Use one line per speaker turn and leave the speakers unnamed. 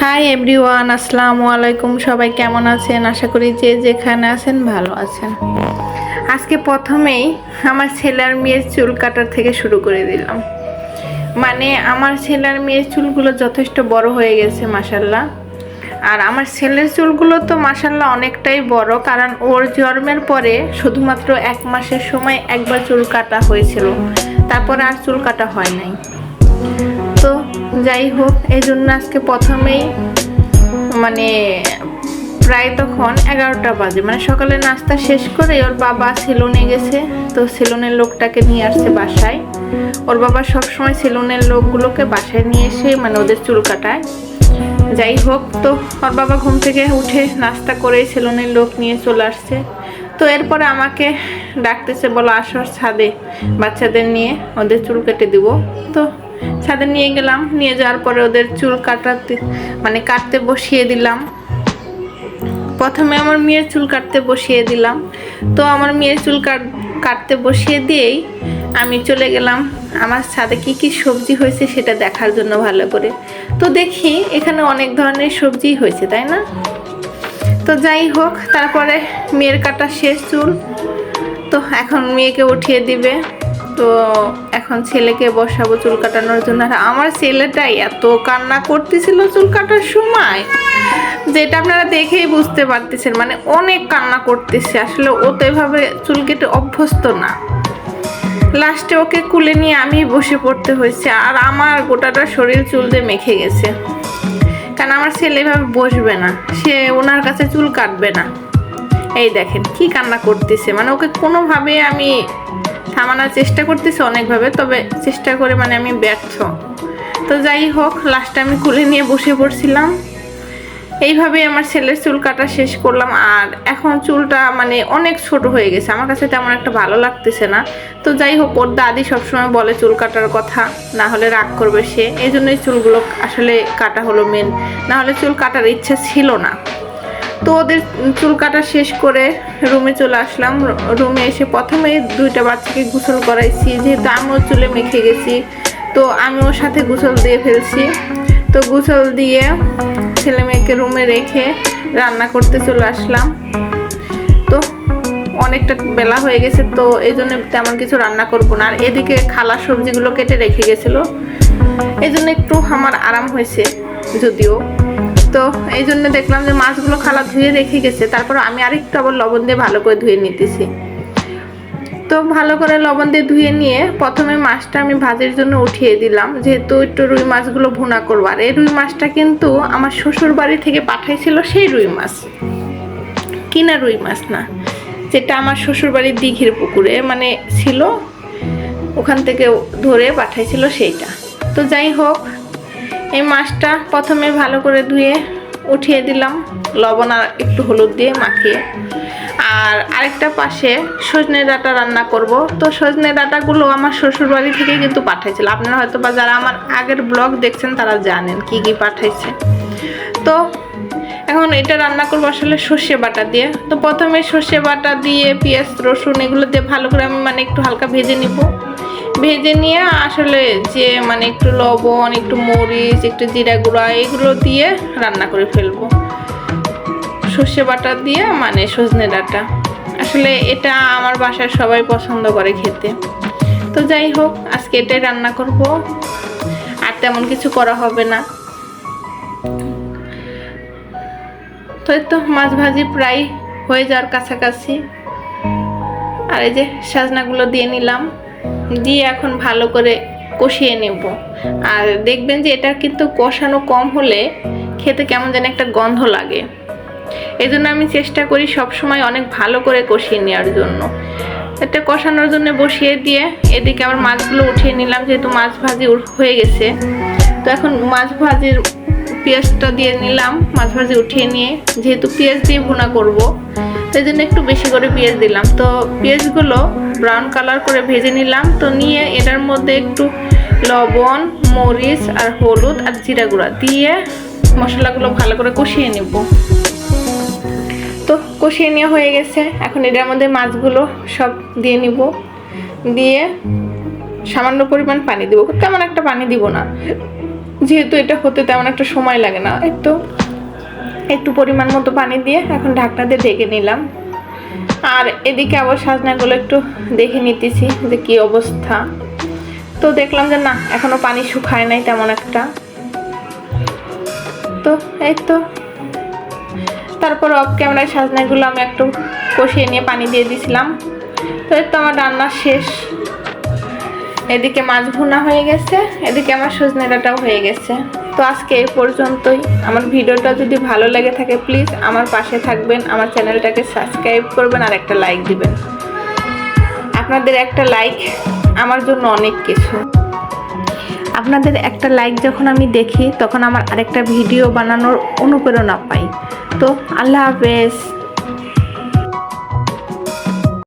Hi everyone আসসালামু আলাইকুম। সবাই কেমন আছেন? আশা করি যে যেখানে আছেন ভালো আছেন। আজকে প্রথমেই আমার ছেলের মেয়ের চুল কাটার থেকে শুরু করে দিলাম। মানে আমার ছেলের মেয়ের চুলগুলো যথেষ্ট বড় হয়ে গেছে মাসাল্লাহ আর আমার ছেলের চুলগুলো তো মাসাল্লাহ অনেকটাই বড়, কারণ ওর জন্মের পরে শুধুমাত্র এক মাসের সময় একবার চুল কাটা হয়েছিল। তারপরে আর চুল কাটা হয় নাই। তো যাই হোক, এই জন্য আজকে প্রথমেই মানে প্রায় তখন এগারোটা বাজে। মানে সকালে নাস্তা শেষ করে ওর বাবা সেলুনে গেছে, তো সেলুনের লোকটাকে নিয়ে আসছে বাসায়। ওর বাবা সবসময় সেলুনের লোকগুলোকে বাসায় নিয়ে এসে মানে ওদের চুল কাটায়। যাই হোক, তো ওর বাবা ঘুম থেকে উঠে নাস্তা করে সেলুনের লোক নিয়ে চলে আসছে। তো এরপরে আমাকে ডাকতেছে, বলো আসো ছাদে বাচ্চাদের নিয়ে, ওদের চুল কেটে দিব। তো ছাদে নিয়ে গেলাম। নিয়ে যাওয়ার পরে ওদের চুল কাটাতে মানে কাটতে বসিয়ে দিলাম। প্রথমে আমার মেয়ের চুল কাটতে বসিয়ে দিলাম। তো আমার মেয়ের চুল কাট কাটতে বসিয়ে দিয়েই আমি চলে গেলাম। আমার ছাদে কি কি সবজি হয়েছে সেটা দেখার জন্য ভালো করে। তো দেখি, এখানে অনেক ধরনের সবজি হয়েছে, তাই না? তো যাই হোক, তারপরে মেয়ের কাটা শেষ চুল। তো এখন মেয়েকে উঠিয়ে দিবে। তো এখন ছেলেকে বসাবো চুল কাটানোর জন্য। আর আমার ছেলেটাই এত কান্না করতেছিল চুল কাটার সময়। যেটা আপনারা দেখেই বুঝতে পারতেছেন মানে অনেক কান্না করতেছে। আসলে ও তো এভাবে চুল কেটে অভ্যস্ত না। লাস্টে ওকে কুলে নিয়ে আমি বসে পড়তে হয়েছে। আর আমার গোটাটা শরীর চুল দিয়ে মেখে গেছে। কারণ আমার ছেলে এভাবে বসবে না। সে ওনার কাছে চুল কাটবে না। এই দেখেন কি কান্না করতেছে। মানে ওকে কোনোভাবে আমি থামানোর চেষ্টা করতেছি অনেকভাবে, তবে চেষ্টা করে মানে আমি ব্যর্থ। তো যাই হোক লাস্টে আমি খুলে নিয়ে বসে পড়ছিলাম। এইভাবে আমার ছেলের চুল কাটা শেষ করলাম, আর এখন চুলটা মানে অনেক ছোট হয়ে গেছে। আমার কাছে তেমন একটা ভালো লাগতেছে না। তো যাই হোক, ওর দাদি সবসময় বলে চুল কাটার কথা, না হলে রাগ করবে সে। এই জন্যই চুলগুলো আসলে কাটা হলো মেন না হলে চুল কাটার ইচ্ছা ছিল না। তো ওদের চুল কাটা শেষ করে রুমে চলে আসলাম। রুমে এসে প্রথমে দুইটা বাচ্চাকে গোসল করাইছি, যেহেতু আমিও চুলে মেখে গেছি, তো আমি ওর সাথে গোসল দিয়ে ফেলছি। তো গোসল দিয়ে ছেলে মেয়েকে রুমে রেখে রান্না করতে চলে আসলাম। তো অনেকটা বেলা হয়ে গেছে, তো এই জন্য তেমন কিছু রান্না করব না। আর এদিকে খালা সবজিগুলো কেটে রেখে গেছিল। এই জন্য একটু আমার আরাম হয়েছে, যদিও। তো এই জন্য দেখলাম যে মাছগুলো খালা ধুয়ে রেখে গেছে। তারপর আমি আরেকটু আবার লবণ দিয়ে ভালো করে ধুয়ে নিতেছি। তো ভালো করে লবণ দিয়ে ধুয়ে নিয়ে প্রথমে মাছটা আমি ভাজির জন্য উঠিয়ে দিলাম। যেহেতু একটু রুই মাছগুলো ভুনা করব। আর এই রুই মাছটা কিন্তু আমার শ্বশুর বাড়ি থেকে পাঠাইছিল সেই রুই মাছ। কিনা রুই মাছ না, যেটা আমার শ্বশুর বাড়ির দিঘির পুকুরে মানে ছিল, ওখান থেকে ধরে পাঠাইছিল সেইটা। তো যাই হোক এই মাছটা প্রথমে ভালো করে ধুয়ে উঠিয়ে দিলাম। লবণ আর একটু হলুদ দিয়ে মাখিয়ে। আর আরেকটা পাশে সজনে ডাটা রান্না করব। তো সজনে ডাটাগুলো আমার শ্বশুরবাড়ি থেকে কিন্তু পাঠাইছিল। আপনারা হয়তো বা যারা আমার আগের ব্লগ দেখছেন, তারা জানেন কি কি পাঠাইছে। তো এখন এটা রান্না করব আসলে সর্ষে বাটা দিয়ে। তো প্রথমে সর্ষে বাটা দিয়ে, পেঁয়াজ, রসুন এগুলো দিয়ে ভালো করে আমি মানে একটু হালকা ভেজে নিব। ভেজে নিয়ে আসলে যে মানে একটু লবণ, একটু মরিচ, একটু জিরা গুঁড়া, এগুলো দিয়ে রান্না করে ফেলব। সর্ষে বাটা দিয়ে মানে সজনে ডাঁটা। আসলে এটা আমার বাসার সবাই পছন্দ করে খেতে। তো যাই হোক, আজকে এটাই রান্না করব। আর তেমন কিছু করা হবে না। তো তো মাছ ভাজি প্রায় হয়ে যাওয়ার কাছাকাছি। আর এই যে সাজনাগুলো দিয়ে নিলাম। দিয়ে এখন ভালো করে কষিয়ে নেব। আর দেখবেন যে এটা কিন্তু কষানো কম হলে খেতে কেমন যেন একটা গন্ধ লাগে। এই জন্য আমি চেষ্টা করি সব সময় অনেক ভালো করে কষিয়ে নেওয়ার জন্য। এটা কষানোর জন্য বসিয়ে দিয়ে এদিকে আবার মাছগুলো উঠিয়ে নিলাম, যেহেতু মাছ ভাজি হয়ে গেছে। তো এখন মাছ ভাজির পেঁয়াজটা দিয়ে নিলাম, মাছ ভাজি উঠিয়ে নিয়ে, যেহেতু পেঁয়াজ দিয়ে ভুনা করব সেই জন্য একটু বেশি করে পেঁয়াজ দিলাম। তো পেঁয়াজগুলো ব্রাউন কালার করে ভেজে নিলাম। তো নিয়ে এটার মধ্যে একটু লবণ, মরিচ আর হলুদ আর জিরা গুঁড়া দিয়ে মশলাগুলো ভালো করে কষিয়ে নেব। তো কষিয়ে নেওয়া হয়ে গেছে। এখন এটার মধ্যে মাছগুলো সব দিয়ে নিব। দিয়ে সামান্য পরিমাণ পানি দিব। তেমন একটা পানি দিব না। যেহেতু এটা হতে তেমন একটা সময় লাগে না। এই তো একটু পরিমাণ মতো পানি দিয়ে এখন ঢাকনা দিয়ে ঢেকে নিলাম। আর এদিকে আবার সাজনাগুলো একটু দেখে নিতেছি যে কি অবস্থা। তো দেখলাম যে না, এখনও পানি শুকায় নাই তেমন একটা। তো এই তো। তারপর অফ ক্যামেরায় সাজনাগুলো আমি একটু কষিয়ে নিয়ে পানি দিয়ে দিছিলাম। তো এই তো আমার রান্না শেষ। এদিকে মাছ ভুনা হয়ে গেছে, এদিকে আমার সজনে ডাঁটাও হয়ে গেছে। তো আজকে এই পর্যন্তই। আমার ভিডিওটা যদি ভালো লেগে থাকে প্লিজ আমার পাশে থাকবেন, আমার চ্যানেলটাকে সাবস্ক্রাইব করবেন আর একটা লাইক দিবেন। আপনাদের একটা লাইক আমার জন্য অনেক কিছু। আপনাদের একটা লাইক যখন আমি দেখি, তখন আমার আরেকটা ভিডিও বানানোর অনুপ্রেরণা পাই। তো আল্লাহ হাফেজ।